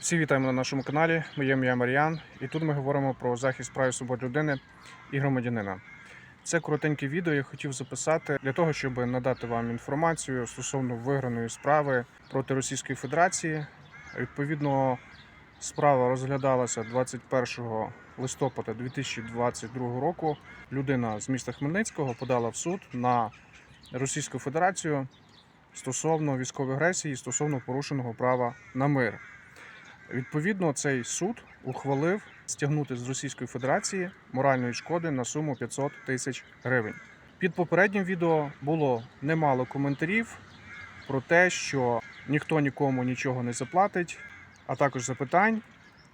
Всі вітаємо на нашому каналі. Моє ім'я Маріан, і тут ми говоримо про захист прав і свобод людини і громадянина. Це коротеньке відео я хотів записати для того, щоб надати вам інформацію стосовно виграної справи проти Російської Федерації. Відповідно, справа розглядалася 21 листопада 2022 року. Людина з міста Хмельницького подала в суд на Російську Федерацію стосовно військової агресії, стосовно порушеного права на мир. Відповідно, цей суд ухвалив стягнути з Російської Федерації моральної шкоди на суму 500 тисяч гривень. Під попереднім відео було немало коментарів про те, що ніхто нікому нічого не заплатить, а також запитань,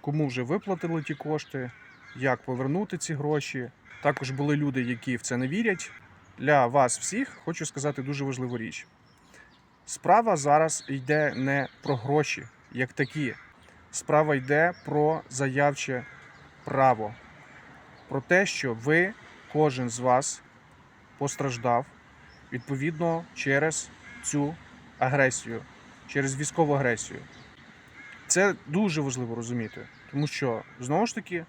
кому вже виплатили ті кошти, як повернути ці гроші. Також були люди, які в це не вірять. Для вас всіх хочу сказати дуже важливу річ. Справа зараз йде не про гроші як такі. Справа йде про заявче право, про те, що ви, кожен з вас, постраждав відповідно через цю агресію, через військову агресію. Це дуже важливо розуміти, тому що знову ж таки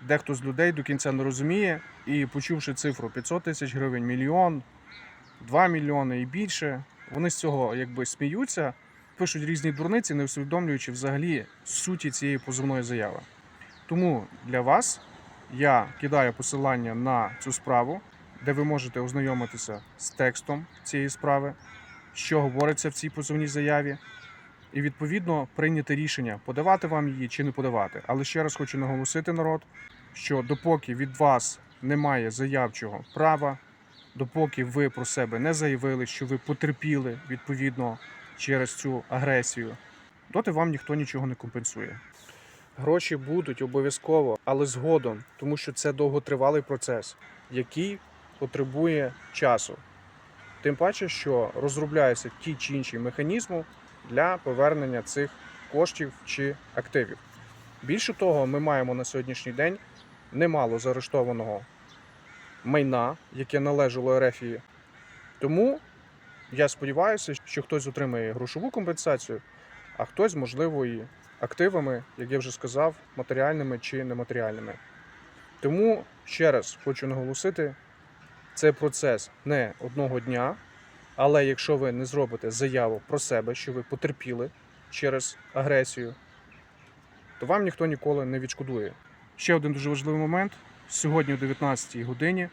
дехто з людей до кінця не розуміє і, почувши цифру 500 тисяч гривень, мільйон, 2 мільйони і більше, вони з цього якби сміються пишуть різні дурниці, не усвідомлюючи взагалі суті цієї позовної заяви. Тому для вас я кидаю посилання на цю справу, де ви можете ознайомитися з текстом цієї справи, що говориться в цій позовній заяві, і відповідно прийняти рішення, подавати вам її чи не подавати. Але ще раз хочу наголосити народ, що допоки від вас немає заявчого права, допоки ви про себе не заявили, що ви потерпіли відповідно через цю агресію, доти вам ніхто нічого не компенсує. Гроші будуть обов'язково, але згодом, тому що це довготривалий процес, який потребує часу. Тим паче, що розробляються ті чи інші механізми для повернення цих коштів чи активів. Більше того, ми маємо на сьогоднішній день немало заарештованого майна, яке належало Ерефії. Тому я сподіваюся, що хтось отримає грошову компенсацію, а хтось, можливо, і активами, як я вже сказав, матеріальними чи нематеріальними. Тому ще раз хочу наголосити, це процес не одного дня, але якщо ви не зробите заяву про себе, що ви потерпіли через агресію, то вам ніхто ніколи не відшкодує. Ще один дуже важливий момент. Сьогодні о 19 годині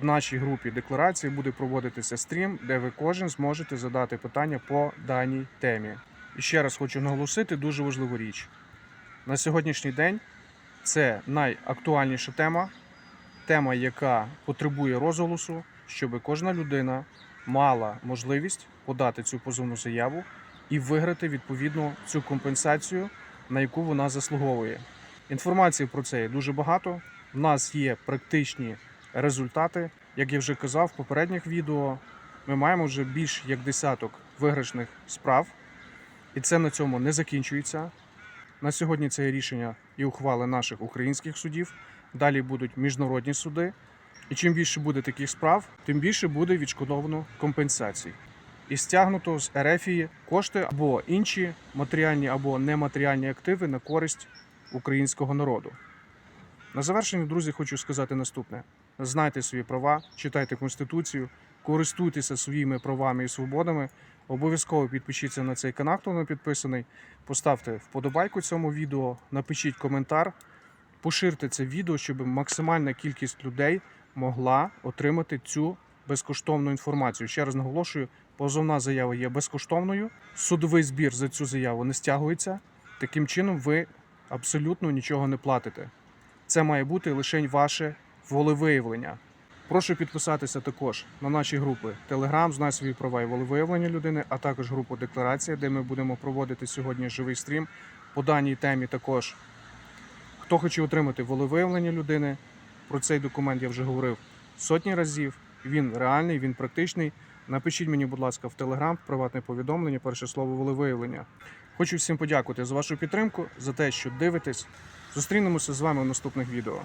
в нашій групі декларації буде проводитися стрім, де ви кожен зможете задати питання по даній темі. І ще раз хочу наголосити дуже важливу річ. На сьогоднішній день це найактуальніша тема, тема, яка потребує розголосу, щоб кожна людина мала можливість подати цю позовну заяву і виграти відповідно цю компенсацію, на яку вона заслуговує. Інформації про це є дуже багато. У нас є практичні результати. Як я вже казав в попередніх відео, ми маємо вже більш як десяток виграшних справ, і це на цьому не закінчується. На сьогодні це рішення і ухвали наших українських судів. Далі будуть міжнародні суди. І чим більше буде таких справ, тим більше буде відшкодовано компенсацій. І стягнуто з Ерефії кошти або інші матеріальні або нематеріальні активи на користь українського народу. На завершення, друзі, хочу сказати наступне: знайте свої права, читайте конституцію, користуйтеся своїми правами і свободами. Обов'язково підпишіться на цей канал, хто не підписаний. Поставте вподобайку цьому відео, напишіть коментар, поширте це відео, щоб максимальна кількість людей могла отримати цю безкоштовну інформацію. Ще раз наголошую, позовна заява є безкоштовною. Судовий збір за цю заяву не стягується. Таким чином, ви абсолютно нічого не платите. Це має бути лише ваше волевиявлення. Прошу підписатися також на наші групи Telegram, знай свої права і волевиявлення людини, а також групу Декларація, де ми будемо проводити сьогодні живий стрім. По даній темі також. Хто хоче отримати волевиявлення людини, про цей документ я вже говорив сотні разів. Він реальний, він практичний. Напишіть мені, будь ласка, в Telegram, в приватне повідомлення, перше слово волевиявлення. Хочу всім подякувати за вашу підтримку, за те, що дивитесь. Зустрінемося з вами в наступних відео.